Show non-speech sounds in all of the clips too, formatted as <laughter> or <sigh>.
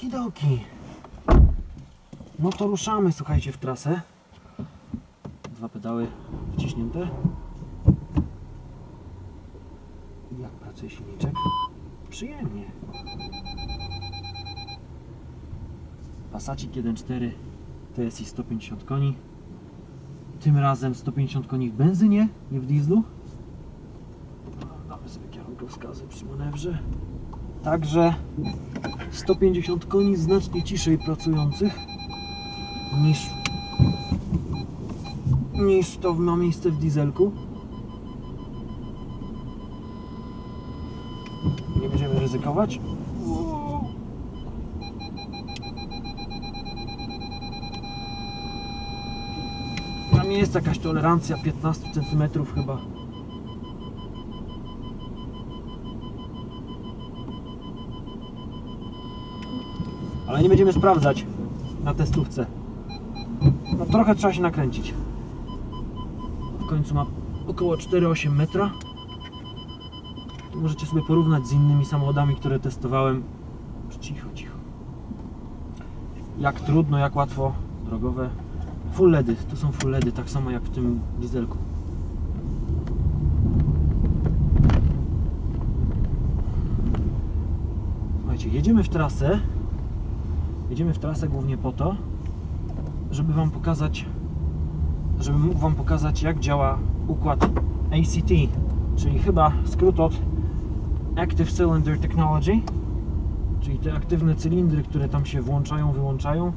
Okidoki. No to ruszamy, słuchajcie, w trasę. Dwa pedały wciśnięte. Jak pracuje silniczek? Przyjemnie. Passacik 1.4 TSI 150 koni. Tym razem 150 koni w benzynie, nie w dieslu. Damy sobie kierunkowskazy przy manewrze. Także 150 koni znacznie ciszej pracujących niż niż to ma miejsce w dieselku. Nie będziemy ryzykować. Tam jest jakaś tolerancja 15 cm chyba. Ale nie będziemy sprawdzać na testówce. No trochę trzeba się nakręcić. W końcu ma około 4,8 metra. Tu możecie sobie porównać z innymi samochodami, które testowałem. Cicho, cicho. Jak trudno, jak łatwo drogowe. Full LEDy, tu są full LEDy, tak samo jak w tym dieselku. Słuchajcie, jedziemy w trasę. Jedziemy w trasę głównie po to, żeby Wam pokazać, żeby mógł Wam pokazać, jak działa układ ACT, czyli chyba skrót od Active Cylinder Technology, czyli te aktywne cylindry, które tam się włączają, wyłączają.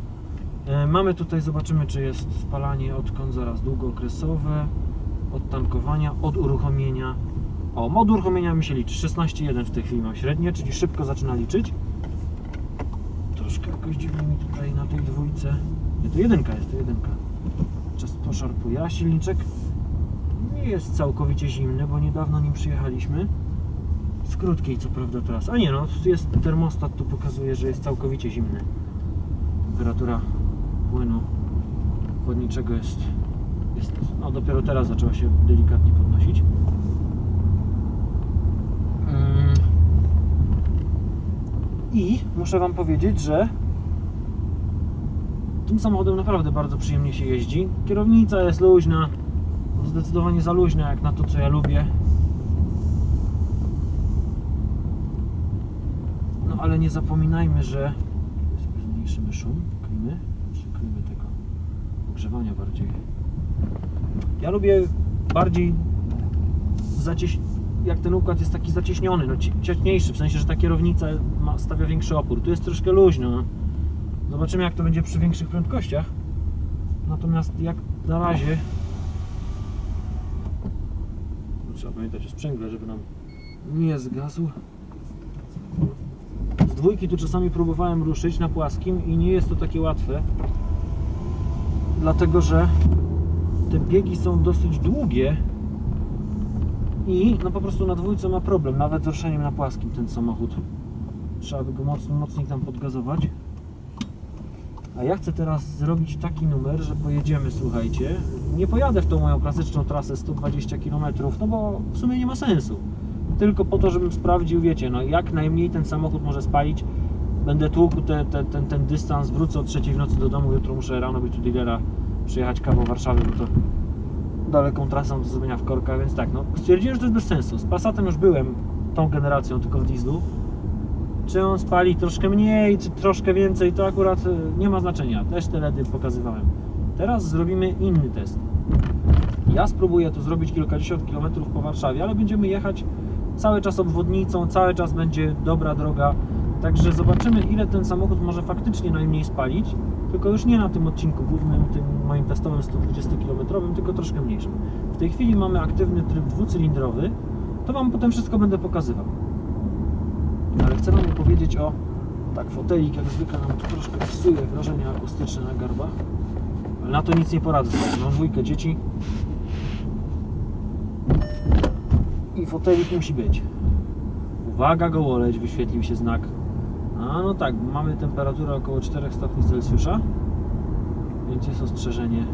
E, Mamy tutaj, zobaczymy, czy jest spalanie odkąd zaraz długookresowe, od tankowania, od uruchomienia. O, mod uruchomienia mi się liczy. 16.1 w tej chwili mam średnie, czyli szybko zaczyna liczyć. Jakoś dziwnie mi tutaj na tej dwójce. Nie, to jedynka jest, to jedynka. Czas poszarpuje, a silniczek nie jest całkowicie zimny, bo niedawno nim przyjechaliśmy. Z krótkiej co prawda teraz. A nie no, jest termostat, tu pokazuje, że jest całkowicie zimny. Temperatura płynu chłodniczego jest, jest no dopiero teraz zaczęła się delikatnie podnosić. Mm. I muszę Wam powiedzieć, że tym samochodem naprawdę bardzo przyjemnie się jeździ. Kierownica jest luźna, zdecydowanie za luźna jak na to, co ja lubię. No ale nie zapominajmy, że zmniejszymy szum, klimy, czy klimy tego ogrzewania bardziej. Ja lubię bardziej zacieś... jak ten układ jest taki zacieśniony, no ci- ciaśniejszy, w sensie, że ta kierownica ma, stawia większy opór. Tu jest troszkę luźno. Zobaczymy jak to będzie przy większych prędkościach. Natomiast jak na razie trzeba pamiętać o sprzęgle, żeby nam nie zgasł. Z dwójki tu czasami próbowałem ruszyć na płaskim i nie jest to takie łatwe. Dlatego, że te biegi są dosyć długie i no po prostu na dwójce ma problem, nawet z ruszeniem na płaskim ten samochód. Trzeba by go mocno, mocniej tam podgazować. A ja chcę teraz zrobić taki numer, że pojedziemy, słuchajcie. Nie pojadę w tą moją klasyczną trasę 120 km, no bo w sumie nie ma sensu. Tylko po to, żebym sprawdził, wiecie, no jak najmniej ten samochód może spalić. Będę tłukł te, te, ten, ten dystans, wrócę o trzeciej w nocy do domu, jutro muszę rano być u dealera, przyjechać kawał Warszawy, bo to daleką trasą do zrobienia w korkach, więc tak, no stwierdziłem, że to jest bez sensu. Z Passatem już byłem tą generacją, tylko w dieslu. Czy on spali troszkę mniej, czy troszkę więcej, to akurat y, nie ma znaczenia. Też te LEDy pokazywałem. Teraz zrobimy inny test. Ja spróbuję tu zrobić kilkadziesiąt kilometrów po Warszawie, ale będziemy jechać cały czas obwodnicą, cały czas będzie dobra droga. Także zobaczymy, ile ten samochód może faktycznie najmniej spalić. Tylko już nie na tym odcinku głównym, tym moim testowym 120 km, tylko troszkę mniejszym. W tej chwili mamy aktywny tryb dwucylindrowy. To Wam potem wszystko będę pokazywał. Opowiedzieć o... Tak, fotelik jak zwykle nam tu troszkę psuje wrażenie akustyczne na garbach. Ale na to nic nie poradzę. Mam dwójkę dzieci. I fotelik musi być. Uwaga, gołoleć, wyświetlił się znak. A no tak, mamy temperaturę około 4 stopni Celsjusza, więc jest ostrzeżenie.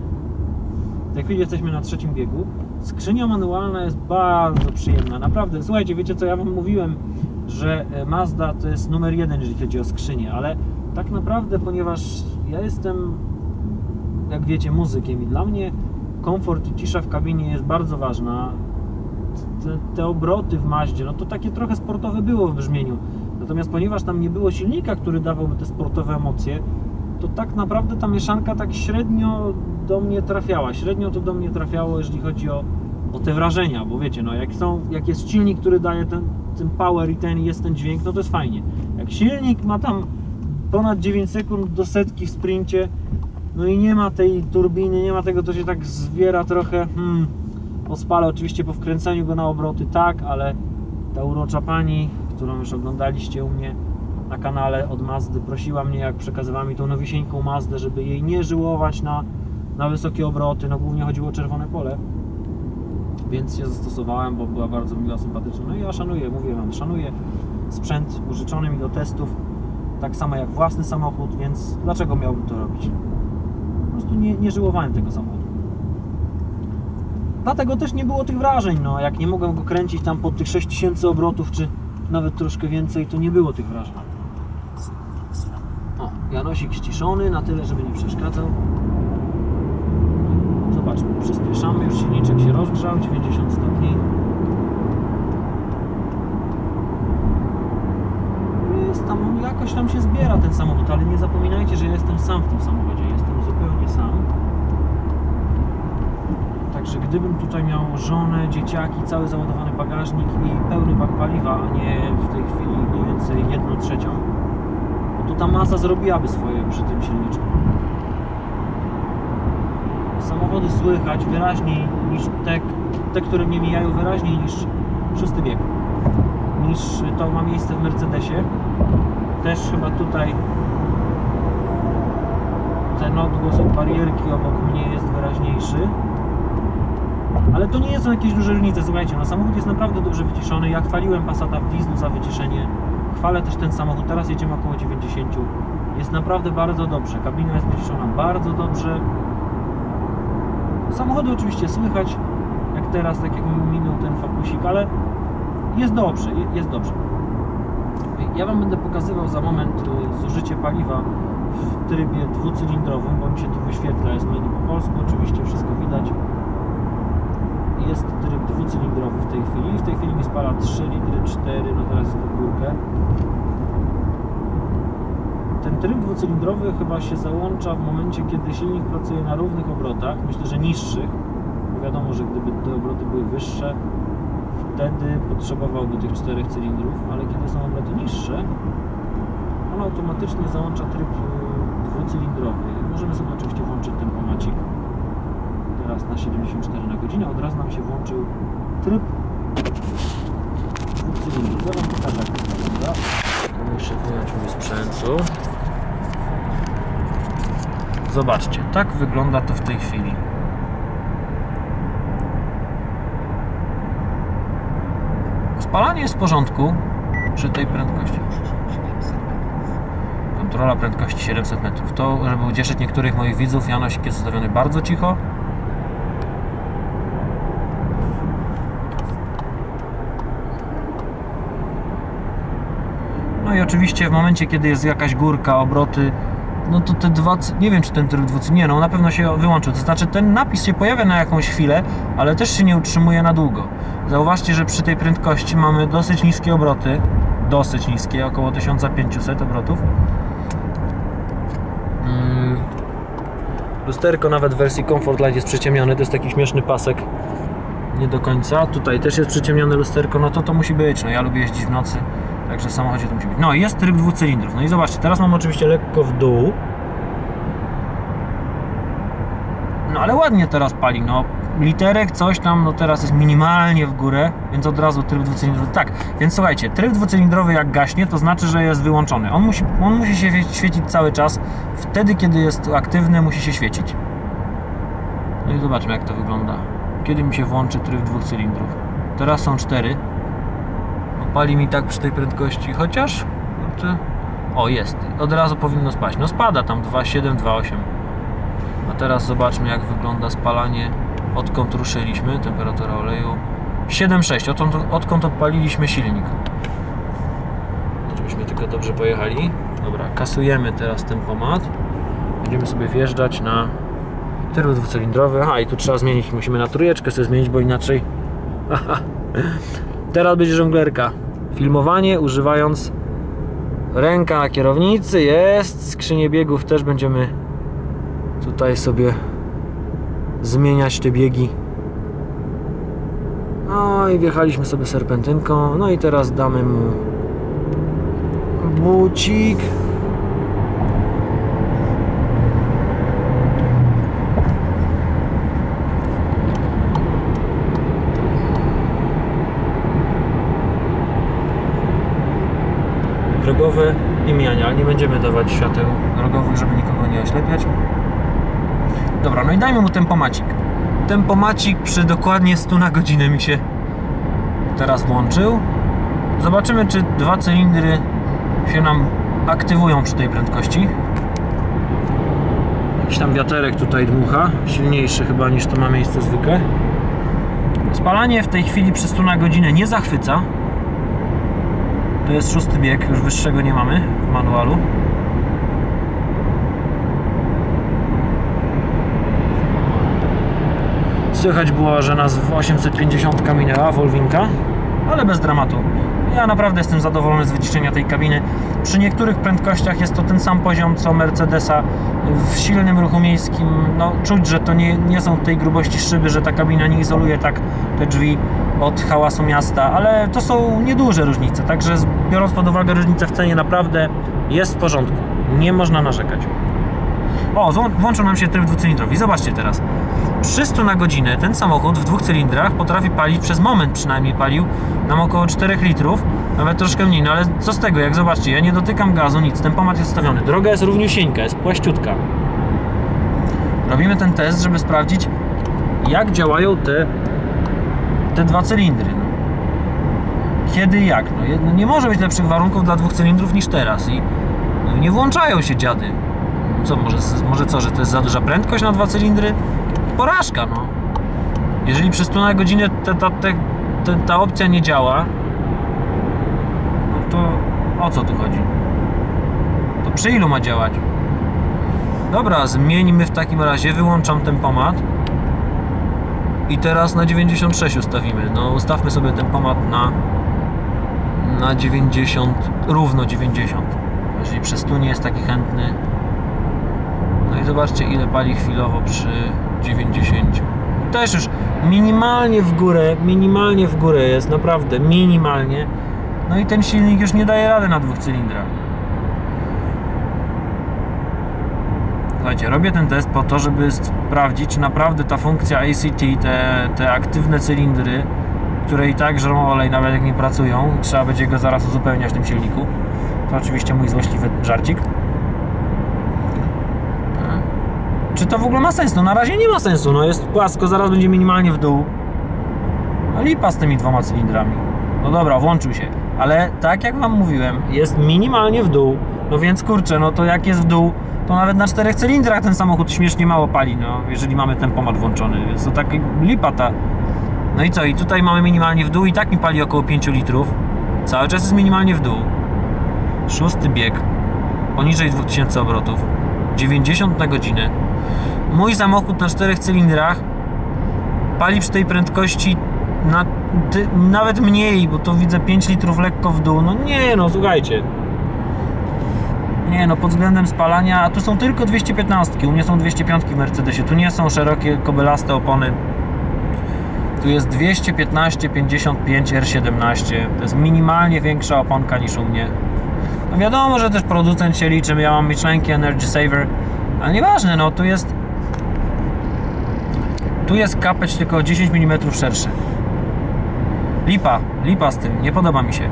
W tej chwili jesteśmy na trzecim biegu. Skrzynia manualna jest bardzo przyjemna, naprawdę. Słuchajcie, wiecie co, ja Wam mówiłem, że e, Mazda to jest numer jeden, jeżeli chodzi o skrzynię, ale Tak naprawdę, ponieważ ja jestem, jak wiecie, muzykiem i dla mnie komfort i cisza w kabinie jest bardzo ważna. Te, te obroty w Maździe, no to takie trochę sportowe było w brzmieniu. Natomiast ponieważ tam nie było silnika, który dawałby te sportowe emocje, to tak naprawdę ta mieszanka tak średnio do mnie trafiała. Średnio to do mnie trafiało, jeżeli chodzi o, o te wrażenia, bo wiecie, no jak, są, jak jest silnik, który daje ten, ten power i ten jest ten dźwięk, no to jest fajnie. Jak silnik ma tam ponad 9 sekund do setki w sprincie, no i nie ma tej turbiny, nie ma tego, to się tak zbiera trochę, hmm, po spale oczywiście po wkręceniu go na obroty tak, ale ta urocza pani, którą już oglądaliście u mnie na kanale od Mazdy, prosiła mnie, jak przekazywała mi tą nowisieńką Mazdę, żeby jej nie żyłować na, na wysokie obroty, no głównie chodziło o czerwone pole, więc się zastosowałem, bo była bardzo miła, sympatyczna. No i ja szanuję, mówię Wam, szanuję sprzęt użyczony mi do testów, tak samo jak własny samochód, więc dlaczego miałbym to robić? Po prostu nie, nie żyłowałem tego samochodu. Dlatego też nie było tych wrażeń, no jak nie mogłem go kręcić tam pod tych 6000 obrotów, czy nawet troszkę więcej, to nie było tych wrażeń. O, Janosik ściszony na tyle, żeby nie przeszkadzał. Przyspieszamy, już silniczek się rozgrzał, 90 stopni. Jest tam, jakoś tam się zbiera ten samochód, ale nie zapominajcie, że ja jestem sam w tym samochodzie, jestem zupełnie sam. Także gdybym tutaj miał żonę, dzieciaki, cały załadowany bagażnik i pełny bak paliwa, a nie w tej chwili mniej więcej jedną trzecią, to ta masa zrobiłaby swoje przy tym silniczku. Samochody słychać wyraźniej niż te, te które mnie mijają wyraźniej niż szósty bieg. Niż to ma miejsce w Mercedesie. Też chyba tutaj ten odgłos od barierki obok mnie jest wyraźniejszy. Ale to nie są jakieś duże różnice, słuchajcie, no samochód jest naprawdę dobrze wyciszony. Ja chwaliłem Passata w dieslu za wyciszenie. Chwalę też ten samochód, teraz jedziemy około 90. Jest naprawdę bardzo dobrze, kabina jest wyciszona bardzo dobrze. Samochody oczywiście słychać, jak teraz, tak jak mi minął ten fokusik, ale jest dobrze, je- jest dobrze. Ja Wam będę pokazywał za moment y, zużycie paliwa w trybie dwucylindrowym, bo mi się tu wyświetla, jest menu po polsku, oczywiście wszystko widać jest tryb dwucylindrowy w tej chwili. W tej chwili mi spala 3 litry, 4, no teraz jest pod górkę. Ten tryb dwucylindrowy chyba się załącza w momencie, kiedy silnik pracuje na równych obrotach, myślę, że niższych, bo wiadomo, że gdyby te obroty były wyższe, wtedy potrzebowałby tych czterech cylindrów, ale kiedy są obroty niższe, on automatycznie załącza tryb y, dwucylindrowy. Możemy sobie oczywiście włączyć tempomacik teraz na 74 na godzinę, od razu nam się włączył tryb dwóch cylindrów. Ja pokażę jak to wygląda. Muszę wyjąć mój sprzętu. Zobaczcie, tak wygląda to w tej chwili. Spalanie jest w porządku przy tej prędkości. Kontrola prędkości 700 metrów. To, żeby ucieszyć niektórych moich widzów, Janosik jest ustawiony bardzo cicho. No i oczywiście w momencie, kiedy jest jakaś górka, obroty, no to te dwa, nie wiem czy ten tryb dwucy, nie no, na pewno się wyłączył. To znaczy ten napis się pojawia na jakąś chwilę, ale też się nie utrzymuje na długo. Zauważcie, że przy tej prędkości mamy dosyć niskie obroty, dosyć niskie, około 1500 obrotów. Mm. Lusterko nawet w wersji Comfort Line jest przyciemnione, to jest taki śmieszny pasek. Nie do końca. Tutaj też jest przyciemnione lusterko, no to to musi być. No ja lubię jeździć w nocy, także w samochodzie to musi być. No jest tryb dwucylindrów. No i zobaczcie, teraz mam oczywiście lekko w dół. No ale ładnie teraz pali, no literek, coś tam, no teraz jest minimalnie w górę, więc od razu tryb dwucylindrowy. Tak, więc słuchajcie, tryb dwucylindrowy jak gaśnie, to znaczy, że jest wyłączony. On musi, on musi się świe- świecić cały czas. Wtedy, kiedy jest aktywny, musi się świecić. No i zobaczmy, jak to wygląda. Kiedy mi się włączy tryb dwóch cylindrów? Teraz są cztery. Pali mi tak przy tej prędkości, chociaż... kurczę, O, jest. Od razu powinno spaść. No spada tam 2,7, 2,8. A teraz zobaczmy jak wygląda spalanie odkąd ruszyliśmy, temperatura oleju 7,6, odkąd, odkąd odpaliliśmy silnik. Żebyśmy tylko dobrze pojechali. Dobra, kasujemy teraz ten pomad. Będziemy sobie wjeżdżać na turbo dwucylindrowy. A i tu trzeba zmienić, musimy na trójeczkę sobie zmienić, bo inaczej. <laughs> Teraz będzie żonglerka. Filmowanie używając ręka na kierownicy jest. Skrzynię biegów też będziemy tutaj sobie zmieniać te biegi. No i wjechaliśmy sobie serpentynką. No i teraz damy mu bucik. I mijania, ale nie będziemy dawać świateł drogowych, żeby nikogo nie oślepiać. Dobra, no i dajmy mu tempomacik. Tempomacik przy dokładnie 100 na godzinę mi się teraz włączył. Zobaczymy, czy dwa cylindry się nam aktywują przy tej prędkości. Jakiś tam wiaterek tutaj dmucha, silniejszy chyba niż to ma miejsce zwykle. Spalanie w tej chwili przy 100 na godzinę nie zachwyca. To jest szósty bieg, już wyższego nie mamy w manualu. Słychać było, że nas w 850 minęła Volvinka, ale bez dramatu. Ja naprawdę jestem zadowolony z wyciszenia tej kabiny. Przy niektórych prędkościach jest to ten sam poziom co Mercedesa. W silnym ruchu miejskim no, czuć, że to nie, nie są tej grubości szyby, że ta kabina nie izoluje tak te drzwi od hałasu miasta, ale to są nieduże różnice, także biorąc pod uwagę różnicę w cenie naprawdę jest w porządku. Nie można narzekać. O, włączył nam się tryb dwucylindrowy. Zobaczcie teraz. 300 na godzinę ten samochód w dwóch cylindrach potrafi palić, przez moment przynajmniej palił, nam około 4 litrów, nawet troszkę mniej, no ale co z tego, jak zobaczcie, ja nie dotykam gazu, nic, ten pomad jest stawiony. Droga jest równiusieńka, jest płaściutka. Robimy ten test, żeby sprawdzić, jak działają te, te dwa cylindry. No. Kiedy i jak? No, nie może być lepszych warunków dla dwóch cylindrów niż teraz i no, nie włączają się dziady. Co, może, może co, że to jest za duża prędkość na dwa cylindry? Porażka, no. Jeżeli przez 100 na godzinę ta, ta, ta, ta opcja nie działa, no to o co tu chodzi? To przy ilu ma działać? Dobra, zmieńmy w takim razie, wyłączam tempomat i teraz na 96 ustawimy. No ustawmy sobie tempomat na na 90, równo 90. Jeżeli przez 100 nie jest taki chętny, no i zobaczcie ile pali chwilowo przy 90. Też już minimalnie w górę, minimalnie w górę jest, naprawdę minimalnie. No i ten silnik już nie daje rady na dwóch cylindrach. Słuchajcie, robię ten test po to, żeby sprawdzić, czy naprawdę ta funkcja ACT, te, te aktywne cylindry, które i tak żrą olej, nawet jak nie pracują, trzeba będzie go zaraz uzupełniać w tym silniku. To oczywiście mój złośliwy żarcik. Czy to w ogóle ma sens? No na razie nie ma sensu, no jest płasko, zaraz będzie minimalnie w dół. No lipa z tymi dwoma cylindrami. No dobra, włączył się. Ale tak jak wam mówiłem, jest minimalnie w dół. No więc kurczę, no to jak jest w dół, to nawet na czterech cylindrach ten samochód śmiesznie mało pali, no jeżeli mamy ten pomad włączony, więc to tak lipa ta. No i co? I tutaj mamy minimalnie w dół i tak mi pali około 5 litrów. Cały czas jest minimalnie w dół. Szósty bieg. Poniżej 2000 obrotów. 90 na godzinę. Mój samochód na czterech cylindrach pali przy tej prędkości na, nawet mniej, bo to widzę 5 litrów lekko w dół. No nie, no słuchajcie. Nie, no pod względem spalania, a tu są tylko 215, u mnie są 205 w Mercedesie, tu nie są szerokie kobelaste opony. Tu jest 215 55 R17, to jest minimalnie większa oponka niż u mnie. No wiadomo, że też producent się liczy, ja mam Michelinki Energy Saver, ale nieważne, no tu jest tu jest kapeć tylko o 10 mm szerszy. Lipa, lipa z tym, nie podoba mi się.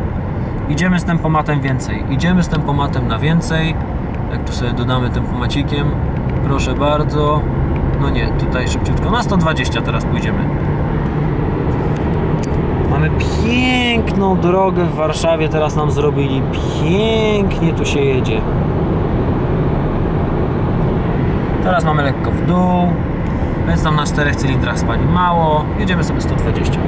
Idziemy z tempomatem więcej. Idziemy z tempomatem na więcej. Jak tu sobie dodamy tempomacikiem. Proszę bardzo. No nie, tutaj szybciutko. Na 120 teraz pójdziemy. Mamy piękną drogę w Warszawie, teraz nam zrobili. Pięknie tu się jedzie. Teraz mamy lekko w dół, więc tam na czterech cylindrach spali mało. Jedziemy sobie 120.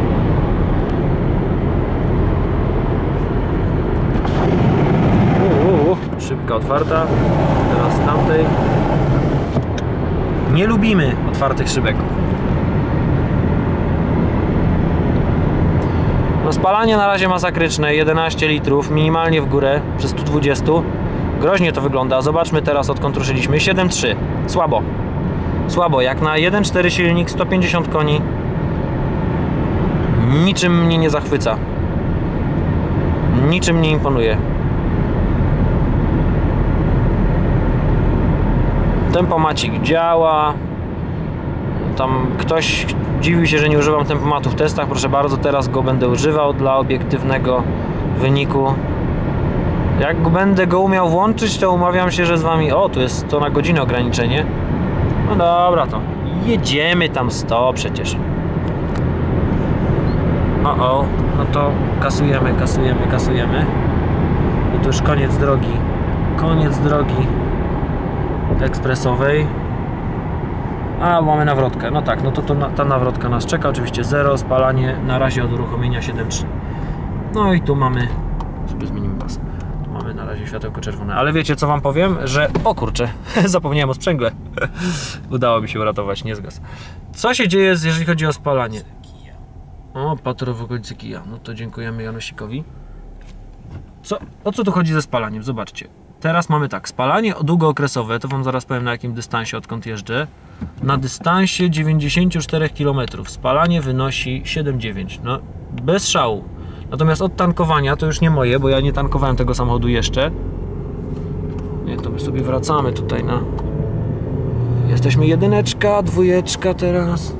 otwarta, teraz z tamtej. Nie lubimy otwartych szybek. Spalanie na razie masakryczne, 11 litrów, minimalnie w górę przy 120. Groźnie to wygląda. Zobaczmy teraz odkąd ruszyliśmy. 7.3. Słabo. Słabo. Jak na 1.4 silnik, 150 koni. Niczym mnie nie zachwyca. Niczym nie imponuje. Tempomacik działa. Tam ktoś dziwił się, że nie używam tempomatu w testach. Proszę bardzo, teraz go będę używał dla obiektywnego wyniku. Jak będę go umiał włączyć, to umawiam się, że z wami. O, tu jest to na godzinę ograniczenie. No dobra, to jedziemy tam 100 przecież. O, o, no to kasujemy, kasujemy, kasujemy. I to już koniec drogi. Koniec drogi ekspresowej. A, mamy nawrotkę. No tak, no to, to ta nawrotka nas czeka. Oczywiście 0, spalanie na razie od uruchomienia 7.3. No i tu mamy. Sobie zmienimy pas. Tu mamy na razie światełko czerwone. Ale wiecie co wam powiem? Że. O kurczę, <laughs> zapomniałem o sprzęgle. <laughs> Udało mi się uratować, nie zgas. Co się dzieje, jeżeli chodzi o spalanie? O, patro w okolicy kija. No to dziękujemy Janosikowi. Co, o co tu chodzi ze spalaniem? Zobaczcie. Teraz mamy tak, spalanie długookresowe, to Wam zaraz powiem na jakim dystansie, odkąd jeżdżę. Na dystansie 94 km spalanie wynosi 7,9. No, bez szału. Natomiast od tankowania, to już nie moje, bo ja nie tankowałem tego samochodu jeszcze. Nie, to my sobie wracamy tutaj na... Jesteśmy jedyneczka, dwójeczka teraz.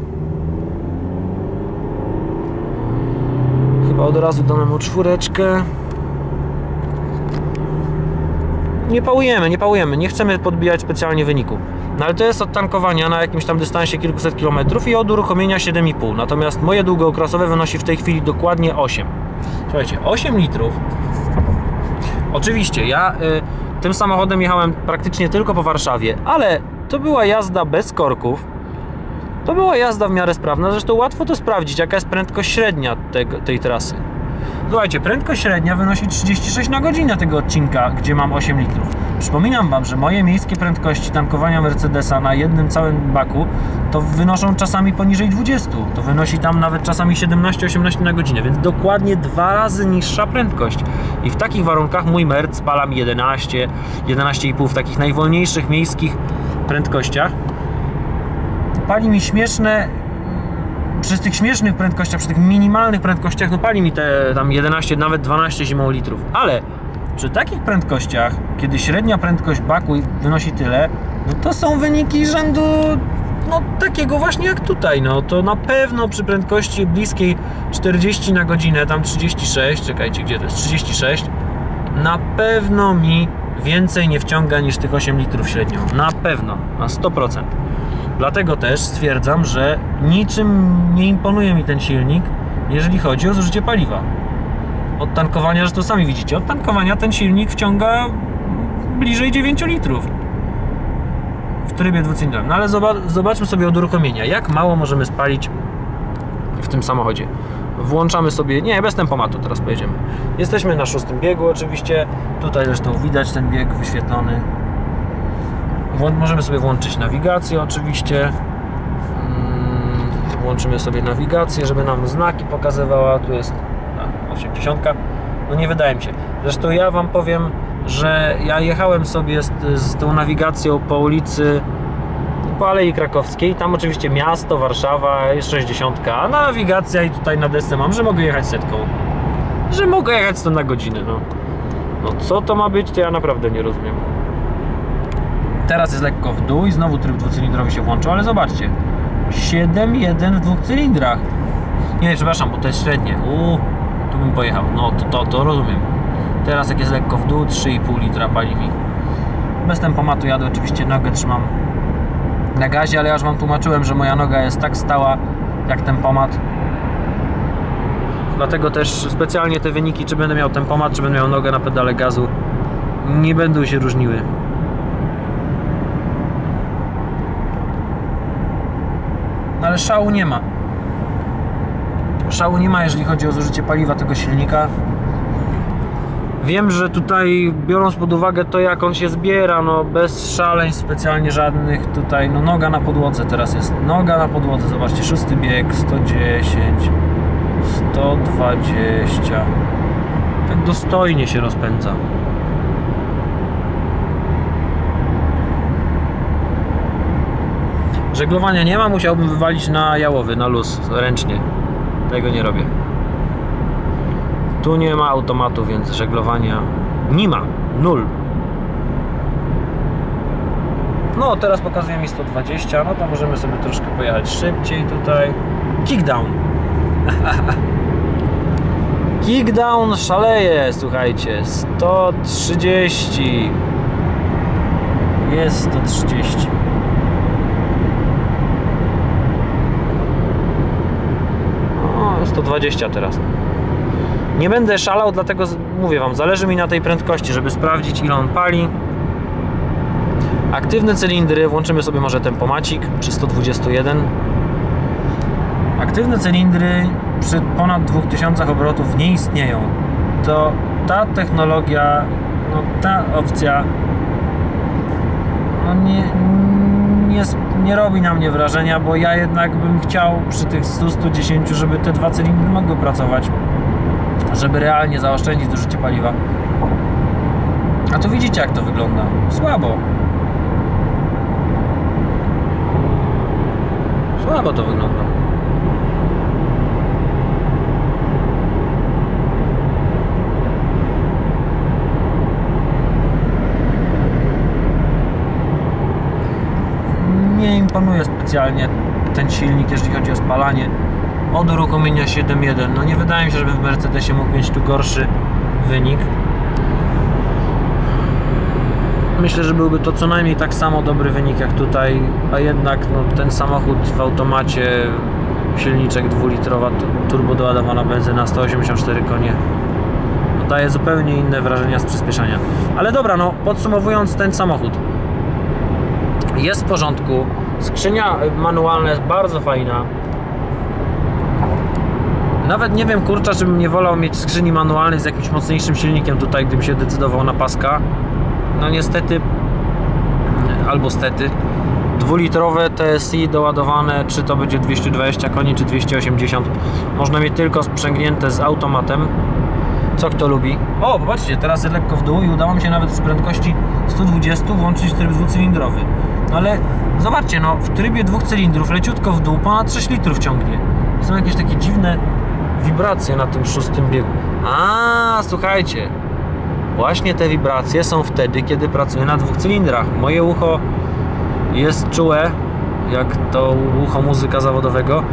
Chyba od razu damy czwóreczkę. Nie pałujemy, nie pałujemy, nie chcemy podbijać specjalnie wyniku. No ale to jest od tankowania na jakimś tam dystansie kilkuset kilometrów i od uruchomienia 7,5. Natomiast moje długookresowe wynosi w tej chwili dokładnie 8. Słuchajcie, 8 litrów. Oczywiście, ja y, tym samochodem jechałem praktycznie tylko po Warszawie, ale to była jazda bez korków. To była jazda w miarę sprawna, zresztą łatwo to sprawdzić, jaka jest prędkość średnia tego, tej trasy. Słuchajcie, prędkość średnia wynosi 36 na godzinę tego odcinka, gdzie mam 8 litrów. Przypominam Wam, że moje miejskie prędkości tankowania Mercedesa na jednym całym baku to wynoszą czasami poniżej 20. To wynosi tam nawet czasami 17-18 na godzinę, więc dokładnie dwa razy niższa prędkość. I w takich warunkach mój Merc spala mi 11, 11,5 w takich najwolniejszych miejskich prędkościach. Pali mi śmieszne przy tych śmiesznych prędkościach, przy tych minimalnych prędkościach, no pali mi te tam 11, nawet 12 zimą litrów, ale przy takich prędkościach, kiedy średnia prędkość baku wynosi tyle, no to są wyniki rzędu no takiego właśnie jak tutaj, no. To na pewno przy prędkości bliskiej 40 na godzinę, tam 36, czekajcie, gdzie to jest, 36, na pewno mi więcej nie wciąga niż tych 8 litrów średnio, na pewno, na 100%. Dlatego też stwierdzam, że niczym nie imponuje mi ten silnik, jeżeli chodzi o zużycie paliwa. Od tankowania, że to sami widzicie, od tankowania ten silnik wciąga bliżej 9 litrów w trybie dwucylindrowym. No ale zobaczmy sobie od uruchomienia, jak mało możemy spalić w tym samochodzie. Włączamy sobie, nie, bez tempomatu teraz pojedziemy. Jesteśmy na szóstym biegu oczywiście, tutaj zresztą widać ten bieg wyświetlony Możemy sobie włączyć nawigację oczywiście. Mm, włączymy sobie nawigację, żeby nam znaki pokazywała. Tu jest 80. No nie wydaje mi się. Zresztą ja Wam powiem, że ja jechałem sobie z, z tą nawigacją po ulicy po Alei Krakowskiej, tam oczywiście miasto, Warszawa, jest 60, a nawigacja i tutaj na desce mam, że mogę jechać setką. Że mogę jechać 100 na godzinę, no. No co to ma być, to ja naprawdę nie rozumiem. Teraz jest lekko w dół i znowu tryb dwucylindrowy się włączył, ale zobaczcie. 7.1 w dwóch cylindrach. Nie, przepraszam, bo to jest średnie. Tu bym pojechał. No, to, to, to rozumiem. Teraz jak jest lekko w dół, 3,5 litra pali mi. Bez tempomatu jadę, oczywiście nogę trzymam na gazie, ale ja już Wam tłumaczyłem, że moja noga jest tak stała jak tempomat. Dlatego też specjalnie te wyniki, czy będę miał tempomat, czy będę miał nogę na pedale gazu, nie będą się różniły. No ale szału nie ma. Szału nie ma, jeżeli chodzi o zużycie paliwa tego silnika. Wiem, że tutaj biorąc pod uwagę to jak on się zbiera, no bez szaleń specjalnie żadnych tutaj, no noga na podłodze teraz jest, noga na podłodze, zobaczcie, szósty bieg, 110, 120, tak dostojnie się rozpędza. Żeglowania nie ma, musiałbym wywalić na jałowy, na luz, ręcznie. Tego nie robię. Tu nie ma automatu, więc żeglowania nie ma. Nul. No, teraz pokazuje mi 120, no to możemy sobie troszkę pojechać szybciej tutaj. Kickdown. <laughs> Kickdown szaleje, słuchajcie. 130. Jest 130. O, 120 teraz. Nie będę szalał, dlatego mówię Wam, zależy mi na tej prędkości, żeby sprawdzić ile on pali. Aktywne cylindry, włączymy sobie może tempomacik przy 121. Aktywne cylindry przy ponad 2000 obrotów nie istnieją. To ta technologia, no ta opcja no nie, nie, nie robi na mnie wrażenia, bo ja jednak bym chciał przy tych 100-110, żeby te dwa cylindry mogły pracować żeby realnie zaoszczędzić zużycie paliwa. A tu widzicie jak to wygląda. Słabo. Słabo to wygląda. Nie imponuje specjalnie ten silnik, jeżeli chodzi o spalanie od uruchomienia 7.1. No nie wydaje mi się, żeby w Mercedesie mógł mieć tu gorszy wynik. Myślę, że byłby to co najmniej tak samo dobry wynik jak tutaj, a jednak no, ten samochód w automacie, silniczek dwulitrowa, tu- turbo doładowana benzyna, 184 konie, no, daje zupełnie inne wrażenia z przyspieszania. Ale dobra, no podsumowując ten samochód, jest w porządku, skrzynia manualna jest bardzo fajna, nawet nie wiem, kurczę, czy bym nie wolał mieć skrzyni manualnej z jakimś mocniejszym silnikiem tutaj, gdybym się decydował na paska. No niestety, albo stety, dwulitrowe TSI doładowane, czy to będzie 220 koni, czy 280, można mieć tylko sprzęgnięte z automatem. Co kto lubi? O, popatrzcie, teraz lekko w dół i udało mi się nawet z prędkości 120 włączyć tryb dwucylindrowy. No ale zobaczcie, no w trybie dwóch cylindrów leciutko w dół ponad 6 litrów ciągnie. Są jakieś takie dziwne wibracje na tym szóstym biegu. A, słuchajcie. Właśnie te wibracje są wtedy, kiedy pracuję na dwóch cylindrach. Moje ucho jest czułe, jak to ucho muzyka zawodowego.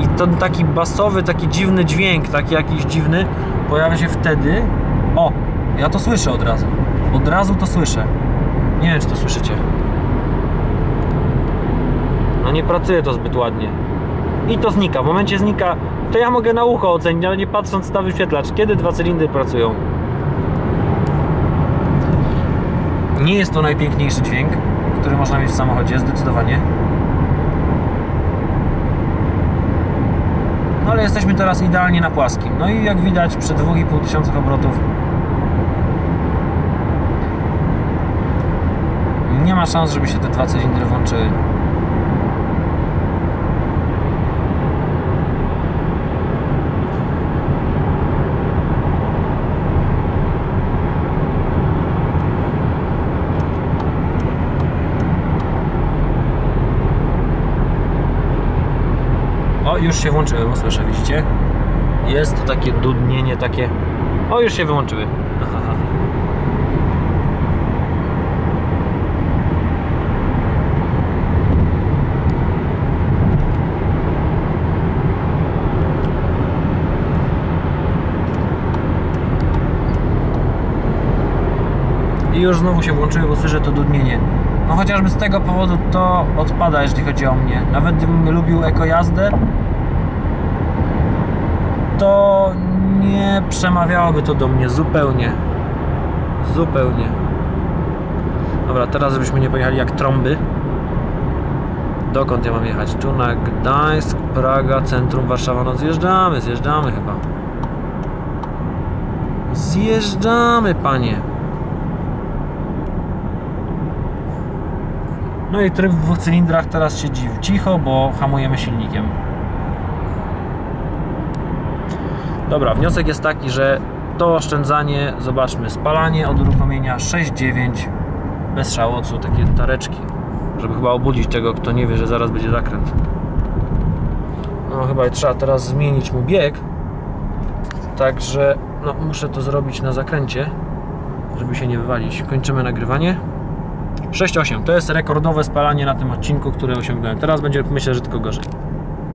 I ten taki basowy, taki dziwny dźwięk, taki jakiś dziwny, pojawia się wtedy. O, ja to słyszę od razu. Od razu to słyszę. Nie wiem, czy to słyszycie. No nie pracuje to zbyt ładnie. I to znika. W momencie znika, to ja mogę na ucho ocenić, ale nie patrząc na wyświetlacz, kiedy dwa cylindry pracują. Nie jest to najpiękniejszy dźwięk, który można mieć w samochodzie, zdecydowanie. No ale jesteśmy teraz idealnie na płaskim. No i jak widać przy 2,5 tysiącach obrotów nie ma szans, żeby się te dwa cylindry włączyły. Już się włączyły, bo słyszę, widzicie? Jest to takie dudnienie, takie... O, już się wyłączyły. I już znowu się włączyły, bo słyszę to dudnienie. No chociażby z tego powodu to odpada, jeżeli chodzi o mnie. Nawet gdybym lubił ekojazdę, to nie przemawiałoby to do mnie zupełnie. Zupełnie. Dobra, teraz żebyśmy nie pojechali jak trąby. Dokąd ja mam jechać? Tu na Gdańsk, Praga, centrum Warszawa. No zjeżdżamy, zjeżdżamy chyba. Zjeżdżamy, panie. No i tryb w dwóch cylindrach teraz siedzi cicho, bo hamujemy silnikiem. Dobra, wniosek jest taki, że to oszczędzanie, zobaczmy, spalanie od uruchomienia 6-9 bez szałocu, takie tareczki, żeby chyba obudzić tego, kto nie wie, że zaraz będzie zakręt. No chyba trzeba teraz zmienić mu bieg, także no, muszę to zrobić na zakręcie, żeby się nie wywalić. Kończymy nagrywanie. 6-8 to jest rekordowe spalanie na tym odcinku, które osiągnąłem. Teraz będzie myślę, że tylko gorzej.